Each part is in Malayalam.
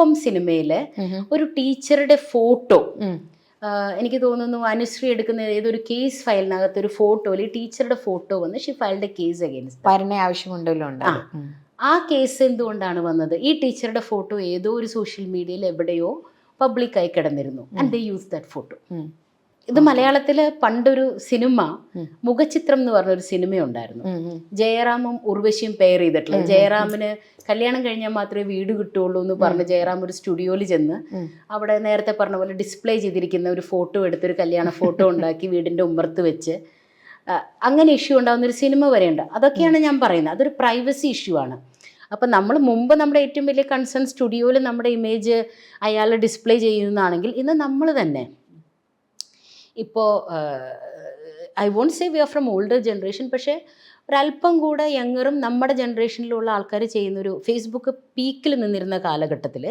ഒപ്പം സിനിമയിലെ ഒരു ടീച്ചറുടെ ഫോട്ടോ. എനിക്ക് തോന്നുന്നു അനുശ്രീ എടുക്കുന്ന ഏതൊരു കേസ് ഫയലിനകത്ത് ഒരു ഫോട്ടോയിൽ ടീച്ചറുടെ ഫോട്ടോ വന്ന് ഷി ഫയൽഡ് കേസ് അഗേൻസ്റ്റ് ആവശ്യമുണ്ടല്ലോ. ആ. കേസ് എന്തുകൊണ്ടാണ് വന്നത്? ഈ ടീച്ചറുടെ ഫോട്ടോ ഏതോ ഒരു സോഷ്യൽ മീഡിയയിൽ എവിടെയോ പബ്ലിക്കായി കിടന്നിരുന്നു. And they use that photo ഇത് മലയാളത്തിൽ പണ്ടൊരു സിനിമ മുഖചിത്രം എന്ന് പറഞ്ഞൊരു സിനിമ ഉണ്ടായിരുന്നു ജയറാമും ഉർവശിയും പെയർ ചെയ്തിട്ടുള്ളത്. ജയറാമിന് കല്യാണം കഴിഞ്ഞാൽ മാത്രമേ വീട് കിട്ടുള്ളൂ എന്ന് പറഞ്ഞ് ജയറാം ഒരു സ്റ്റുഡിയോയിൽ ചെന്ന് അവിടെ നേരത്തെ പറഞ്ഞ പോലെ ഡിസ്പ്ലേ ചെയ്തിരിക്കുന്ന ഒരു ഫോട്ടോ എടുത്തൊരു കല്യാണ ഫോട്ടോ ഉണ്ടാക്കി വീടിന്റെ ഉമ്മർത്ത് വെച്ച്. അങ്ങനെ ഇഷ്യൂ ഉണ്ടാകുന്ന ഒരു സിനിമ വരെയുണ്ട്. അതൊക്കെയാണ് ഞാൻ പറയുന്നത്. അതൊരു പ്രൈവസി ഇഷ്യൂ ആണ്. അപ്പം നമ്മൾ മുമ്പ് നമ്മുടെ ഏറ്റവും വലിയ കൺസേൺ സ്റ്റുഡിയോയിൽ നമ്മുടെ ഇമേജ് അയാൾ ഡിസ്പ്ലേ ചെയ്യുന്നതാണെങ്കിൽ ഇന്ന് നമ്മൾ തന്നെ ഇപ്പോൾ I won't say we are from older generation പക്ഷേ ഒരല്പം കൂടെ യങ്ങറും നമ്മുടെ ജനറേഷനിലുള്ള ആൾക്കാർ ചെയ്യുന്നൊരു ഫേസ്ബുക്ക് പീക്കിൽ നിന്നിരുന്ന കാലഘട്ടത്തിൽ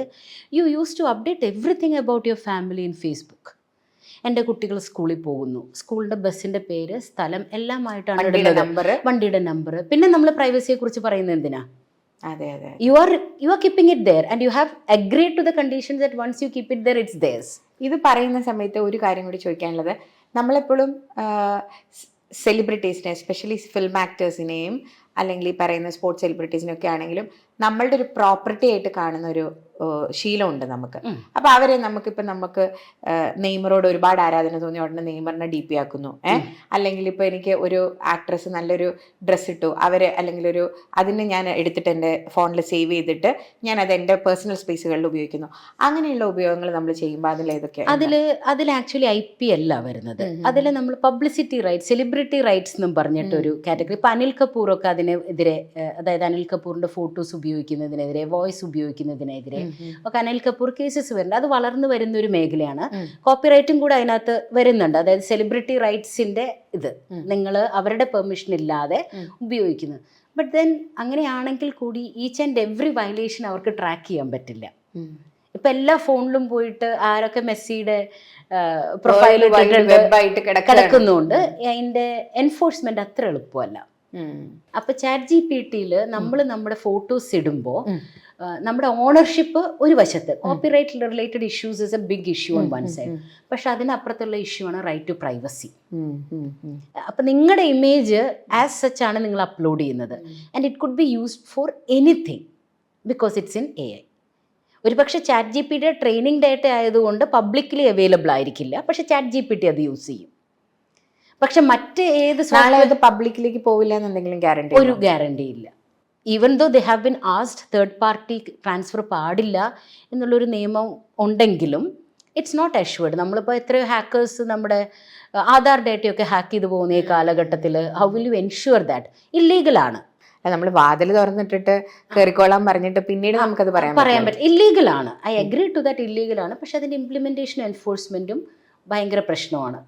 you used to update everything about your family in Facebook. എന്റെ കുട്ടികൾ സ്കൂളിൽ പോകുന്നു. സ്കൂളിന്റെ ബസ്സിന്റെ പേര് സ്ഥലം എല്ലാമായിട്ടാണ് നമ്പർ വണ്ടിയുടെ നമ്പർ പിന്നെ നമ്മൾ പ്രൈവസിയെ കുറിച്ച് പറയുന്നത് എന്തിനാ? അതെ അതെ you are you are keeping it there and you have agreed to the conditions that once you keep it there it's theirs ഇത് പറയുന്ന സമയത്ത് ഒരു കാര്യം കൂടി ചോദിക്കാനുള്ളത്. നമ്മളെപ്പോഴും സെലിബ്രിറ്റീസിനെ എസ്പെഷ്യലി ഫിലിം ആക്ടേഴ്സിനെയും അല്ലെങ്കിൽ ഈ പറയുന്ന സ്പോർട്സ് സെലിബ്രിറ്റീസിനൊക്കെ ആണെങ്കിലും നമ്മളുടെ ഒരു പ്രോപ്പർട്ടി ആയിട്ട് കാണുന്ന ഒരു ശീലമുണ്ട് നമുക്ക്. അപ്പൊ അവരെ നമുക്കിപ്പോ നമുക്ക് നെയ്മറോട് ഒരുപാട് ആരാധന തോന്നി ഉടനെ നെയ്മറിനെ ഡി പി ആക്കുന്നു. ഏഹ് അല്ലെങ്കിൽ ഇപ്പൊ എനിക്ക് ഒരു ആക്ട്രസ് നല്ലൊരു ഡ്രസ്സ് ഇട്ടു. അവരെ അല്ലെങ്കിൽ ഒരു അതിനെ ഞാൻ എടുത്തിട്ട് എന്റെ ഫോണിൽ സേവ് ചെയ്തിട്ട് ഞാൻ അത് എന്റെ പേഴ്സണൽ സ്പേസുകളിൽ ഉപയോഗിക്കുന്നു. അങ്ങനെയുള്ള ഉപയോഗങ്ങൾ നമ്മൾ ചെയ്യുമ്പോൾ അതിൽ ഏതൊക്കെ അതിൽ അതിൽ ആക്ച്വലി ഐ പി അല്ല വരുന്നത്. അതിൽ നമ്മൾ പബ്ലിസിറ്റി റൈറ്റ് സെലിബ്രിറ്റി റൈറ്റ്സ് എന്നും പറഞ്ഞിട്ടൊരു കാറ്റഗറി ഇപ്പൊ അനിൽ കപൂർ ഒക്കെ അതിനെതിരെ ഏഹ്, അതായത് അനിൽ കപൂറിന്റെ ഫോട്ടോസ് ഉപയോഗിക്കുന്നതിനെതിരെ വോയിസ് ഉപയോഗിക്കുന്നതിനെതിരെ ഒക്കെ അനിൽ കപൂർ കേസസ് വരുന്നുണ്ട്. അത് വളർന്നു വരുന്ന ഒരു മേഖലയാണ്. കോപ്പിറൈറ്റും കൂടെ അതിനകത്ത് വരുന്നുണ്ട്. അതായത് സെലിബ്രിറ്റി റൈറ്റ്സിന്റെ ഇത് നിങ്ങൾ അവരുടെ പെർമിഷൻ ഇല്ലാതെ ഉപയോഗിക്കുന്നു. ഉപയോഗിക്കുന്നത് ബട്ട് ദെൻ അങ്ങനെയാണെങ്കിൽ കൂടി ഈച്ച് ആൻഡ് എവറി വയലേഷൻ അവർക്ക് ട്രാക്ക് ചെയ്യാൻ പറ്റില്ല. ഇപ്പൊ എല്ലാ ഫോണിലും പോയിട്ട് ആരൊക്കെ മെസ്സിയുടെ പ്രൊഫൈൽ കിടക്കുന്നുണ്ട്. അതിന്റെ എൻഫോഴ്സ്മെന്റ് അത്ര എളുപ്പമല്ല. അപ്പൊ ചാറ്റ് ജി പി ടിയിൽ നമ്മൾ നമ്മുടെ ഫോട്ടോസ് ഇടുമ്പോൾ നമ്മുടെ ഓണർഷിപ്പ് ഒരു വശത്ത്. Copyright related issues is a big issue on one side. പക്ഷെ അതിനപ്പുറത്തുള്ള ഇഷ്യൂ ആണ് റൈറ്റ് ടു പ്രൈവസി. അപ്പം നിങ്ങളുടെ ഇമേജ് ആസ് സച്ച് ആണ് നിങ്ങൾ അപ്ലോഡ് ചെയ്യുന്നത്. And it could be used for anything because it's in A I ഒരു പക്ഷേ ചാറ്റ് ജി പി ടിയുടെ ട്രെയിനിങ് ഡേറ്റ ആയതുകൊണ്ട് പബ്ലിക്കലി അവൈലബിൾ ആയിരിക്കില്ല. പക്ഷെ ചാറ്റ് ജി പി ടി അത് യൂസ് ചെയ്യും. പക്ഷെ മറ്റ് ഏത് നാളെ പബ്ലിക്കിലേക്ക് പോവില്ല എന്നെന്തെങ്കിലും ഗ്യാരണ്ടി ഒരു ഗ്യാരണ്ടി ഇല്ല. Even though they have been asked third party transfer പാടില്ല എന്നുള്ളൊരു നിയമം ഉണ്ടെങ്കിലും ഇറ്റ്സ് നോട്ട് അഷ്വേർഡ് നമ്മളിപ്പോൾ എത്രയോ ഹാക്കേഴ്സ് നമ്മുടെ ആധാർ ഡേറ്റയൊക്കെ ഹാക്ക് ചെയ്ത് പോകുന്ന ഈ കാലഘട്ടത്തിൽ. How will you ensure that ഇല്ലീഗലാണ് നമ്മൾ വാതിൽ തുറന്നിട്ടിട്ട് കയറിക്കോളാൻ പറഞ്ഞിട്ട് പിന്നീട് നമുക്കത് പറയാൻ പറയാൻ. പറ്റും ഇല്ലീഗലാണ് ഐ അഗ്രി ടു ദാറ്റ് ഇല്ലീഗലാണ് പക്ഷെ അതിന്റെ ഇംപ്ലിമെന്റേഷനും എൻഫോഴ്സ്മെന്റും ഭയങ്കര പ്രശ്നമാണ്.